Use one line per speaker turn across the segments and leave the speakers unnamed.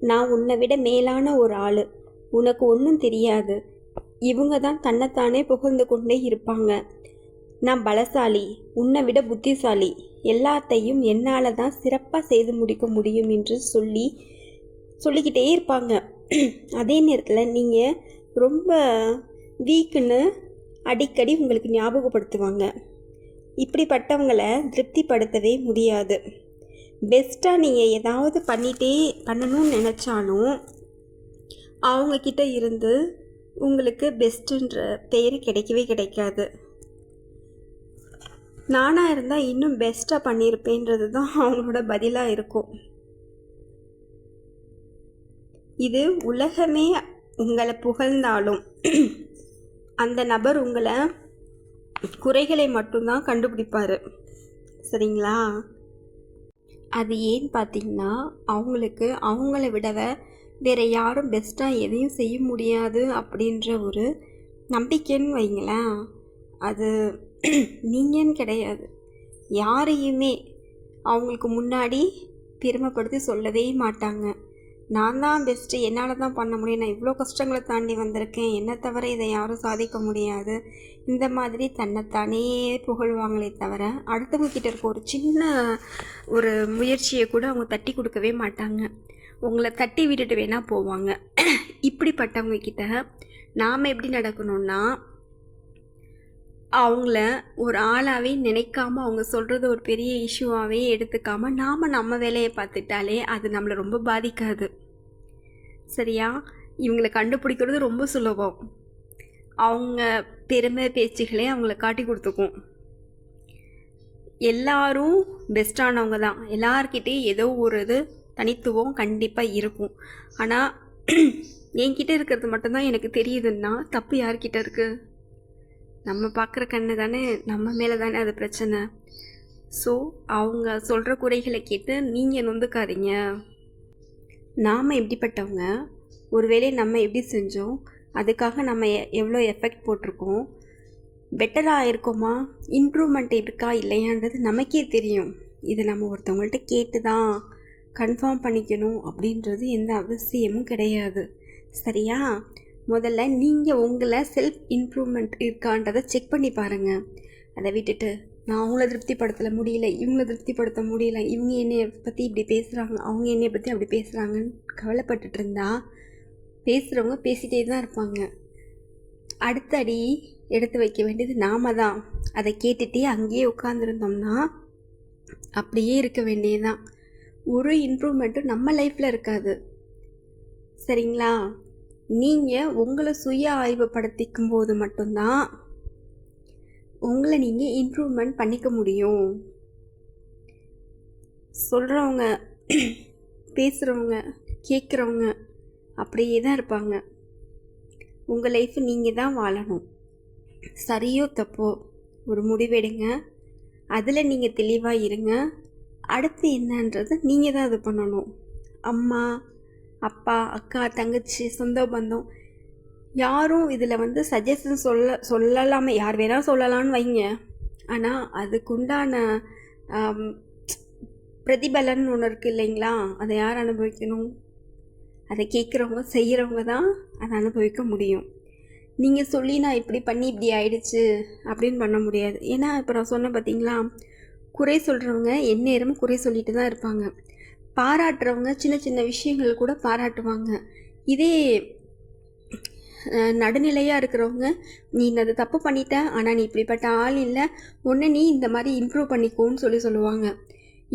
நான் உன்னை விட மேலான ஒரு ஆள். உனக்கு ஒன்றும் தெரியாது. இவங்க தான் தன்னைத்தானே புகழ்ந்து கொண்டே இருப்பாங்க. நான் பலசாலி உன்னை விட புத்திசாலி. எல்லாத்தையும் என்னால் தான் சிறப்பாக செய்து முடிக்க முடியும் என்று சொல்லி சொல்லிக்கிட்டே இருப்பாங்க. அதே நேரத்தில் நீங்கள் ரொம்ப வீக்குன்னு அடிக்கடி உங்களுக்கு ஞாபகப்படுத்துவாங்க. இப்படிப்பட்டவங்களை திருப்திப்படுத்தவே முடியாது. பெஸ்ட்டாக நீங்கள் ஏதாவது பண்ணிகிட்டே பண்ணணும்னு நினச்சாலும் அவங்கக்கிட்ட இருந்து உங்களுக்கு பெஸ்ட்டுன்ற பெயர் கிடைக்கவே கிடைக்காது. நானாக இருந்தால் இன்னும் பெஸ்ட்டாக பண்ணியிருப்பேன்றது தான் அவங்களோட பதிலாக இருக்கும். இது உலகமே உங்களை புகழ்ந்தாலும் அந்த நபர் உங்களை குறைகளை மட்டும்தான் கண்டுபிடிப்பார். சரிங்களா? அது ஏன்னு பார்த்தீங்கன்னா அவங்களுக்கு அவங்கள விடவை வேறு யாரும் பெஸ்ட்டாக எதையும் செய்ய முடியாது அப்படின்ற ஒரு நம்பிக்கைன்னு வைங்களேன். அது நீங்கன்னு கிடையாது. யாரையுமே அவங்களுக்கு முன்னாடி பெருமைப்படுத்தி சொல்லவே மாட்டாங்க. நான் தான் பெஸ்ட்டு என்னால் தான் பண்ண முடியும். நான் இவ்வளோ கஷ்டங்களை தாண்டி வந்திருக்கேன். என்னை தவிர இதை யாரும் சாதிக்க முடியாது. இந்த மாதிரி தன்னைத்தானே புகழ்வாங்களே தவிர அடுத்தவங்க கிட்ட இருக்க ஒரு சின்ன ஒரு முயற்சியை கூட அவங்க தட்டி கொடுக்கவே மாட்டாங்க. உங்களை தட்டி விட்டுட்டு வேணால் போவாங்க. இப்படிப்பட்டவங்க கிட்ட நாம் எப்படி நடக்கணும்னா அவங்கள ஒரு ஆளாகவே நினைக்காம அவங்க சொல்கிறது ஒரு பெரிய இஷ்யூவாகவே எடுத்துக்காமல் நாம் நம்ம வேலையை பார்த்துட்டாலே அது நம்மளை ரொம்ப பாதிக்காது. சரியா? இவங்களை கண்டுபிடிக்கிறது ரொம்ப சுலபம். அவங்க பெருமை பேச்சுகளே அவங்கள காட்டி கொடுத்துக்கும். எல்லாரும் பெஸ்ட்டானவங்க தான். எல்லார்கிட்டேயும் ஏதோ ஒரு இது தனித்துவம் கண்டிப்பாக இருக்கும். ஆனால் என்கிட்ட இருக்கிறது மட்டும்தான் எனக்கு தெரியுதுன்னா தப்பு யார்கிட்ட இருக்குது நம்ம பார்க்குற கண்ணு தானே நம்ம மேலே தானே அது பிரச்சனை. ஸோ அவங்க சொல்கிற குறைகளை கேட்டு நீங்கள் நொந்துக்காதீங்க. நாம் எப்படிப்பட்டவங்க? ஒருவேளை நம்ம எப்படி செஞ்சோம்? அதுக்காக நம்ம எ- எவ்வளோ எஃபெக்ட் போட்டிருக்கோம்? பெட்டராக இருக்கோமா? இம்ப்ரூவ்மெண்ட் இருக்கா? இல்லையான்றது நமக்கே தெரியும். இதை நம்ம ஒருத்தவங்கள்ட்ட கேட்டு தான் கன்ஃபார்ம் பண்ணிக்கணும் அப்படின்றது எந்த அவசியமும் கிடையாது. சரியா? முதல்ல நீங்கள் உங்களை செல்ஃப் இம்ப்ரூவ்மெண்ட் இருக்கான்றதை செக் பண்ணி பாருங்கள் அதை விட்டுட்டு நான் அவங்கள திருப்திப்படுத்தல முடியல இவங்கள திருப்திப்படுத்த முடியல இவங்க என்னைய பற்றி இப்படி பேசுகிறாங்க அவங்க என்னையை பற்றி அப்படி பேசுகிறாங்கன்னு கவலைப்பட்டுட்டு இருந்தா பேசுகிறவங்க பேசிகிட்டே தான் இருப்பாங்க. அடுத்த அடி எடுத்து வைக்க வேண்டியது நாம தான். அதை கேட்டுகிட்டே அங்கேயே உட்காந்துருந்தோம்னா அப்படியே இருக்க வேண்டியதுதான். ஒரு இம்ப்ரூவ்மெண்ட்டும் நம்ம லைஃப்பில் இருக்காது. சரிங்களா? நீங்கள் உங்களை சுய ஆய்வுப்படுத்திக்கும் போது மட்டும்தான் உங்களை நீங்கள் இம்ப்ரூவ்மெண்ட் பண்ணிக்க முடியும். சொல்கிறவங்க பேசுகிறவங்க கேட்குறவங்க அப்படியே தான் இருப்பாங்க. உங்கள் லைஃப் நீங்கள் தான் வாழணும். சரியோ தப்போ ஒரு முடிவெடுங்க அதில் நீங்கள் தெளிவாக இருங்க. அடுத்து என்னன்றதை நீங்கள் தான் இது பண்ணணும். அம்மா அப்பா அக்கா தங்கச்சி சொந்த பந்தம். யாரும் இதில் வந்து சஜஷன் சொல்ல சொல்லலாமே யார் வேணால் சொல்லலாம்னு வைங்க. ஆனால் அதுக்குண்டான பிரதிபலன் ஒன்று இருக்குது இல்லைங்களா? அதை யார் அனுபவிக்கணும்? அதை கேட்குறவங்க செய்கிறவங்க தான் அதை அனுபவிக்க முடியும். நீங்கள் சொல்லி நான் இப்படி பண்ணி இப்படி ஆயிடுச்சு அப்படின்னு பண்ண முடியாது. ஏன்னா இப்போ நான் சொன்னேன் பார்த்தீங்களா குறை சொல்கிறவங்க எந்நேரமும் குறை சொல்லிட்டு தான் இருப்பாங்க. பாராட்டுறவங்க சின்ன சின்ன விஷயங்கள் கூட பாராட்டுவாங்க. இதே நடுநிலையாக இருக்கிறவங்க நீ இந்த தப்பு பண்ணிட்ட ஆனால் நீ இப்படிப்பட்ட ஆள் இல்லை. ஒன்று நீ இந்த மாதிரி இம்ப்ரூவ் பண்ணிக்கோன்னு சொல்லி சொல்லுவாங்க.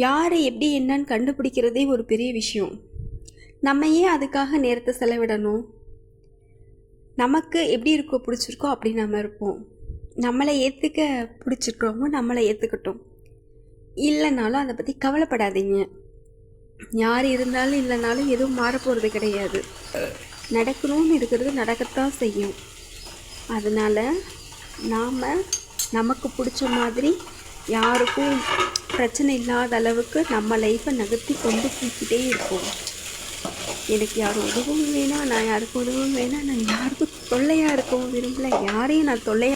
யாரை எப்படி என்னன்னு கண்டுபிடிக்கிறதே ஒரு பெரிய விஷயம். நம்ம ஏன் அதுக்காக நேரத்தை செலவிடணும்? நமக்கு எப்படி இருக்கோ பிடிச்சிருக்கோ அப்படி நம்ம இருப்போம். நம்மளை ஏற்றுக்க பிடிச்சிருக்கிறவங்க நம்மளை ஏற்றுக்கட்டும் இல்லைனாலும் அதை பற்றி கவலைப்படாதீங்க. யார் இருந்தாலும் இல்லைனாலும் எதுவும் மாறப்போகிறது கிடையாது. நடக்கணும்னு இருக்கிறது நடக்கத்தான் செய்யும். அதனால் நாம் நமக்கு பிடிச்ச மாதிரி யாருக்கும் பிரச்சனை இல்லாத அளவுக்கு நம்ம லைஃப்பை நகர்த்தி கொண்டு போய்கிட்டே இருப்போம். எனக்கு யாரும் உதவும் வேணாம் நான் யாருக்கும் உதவும் வேணாம் நான் யாருக்கும் தொல்லையாக இருக்கவும் விரும்பல யாரையும் நான் தொல்லையாக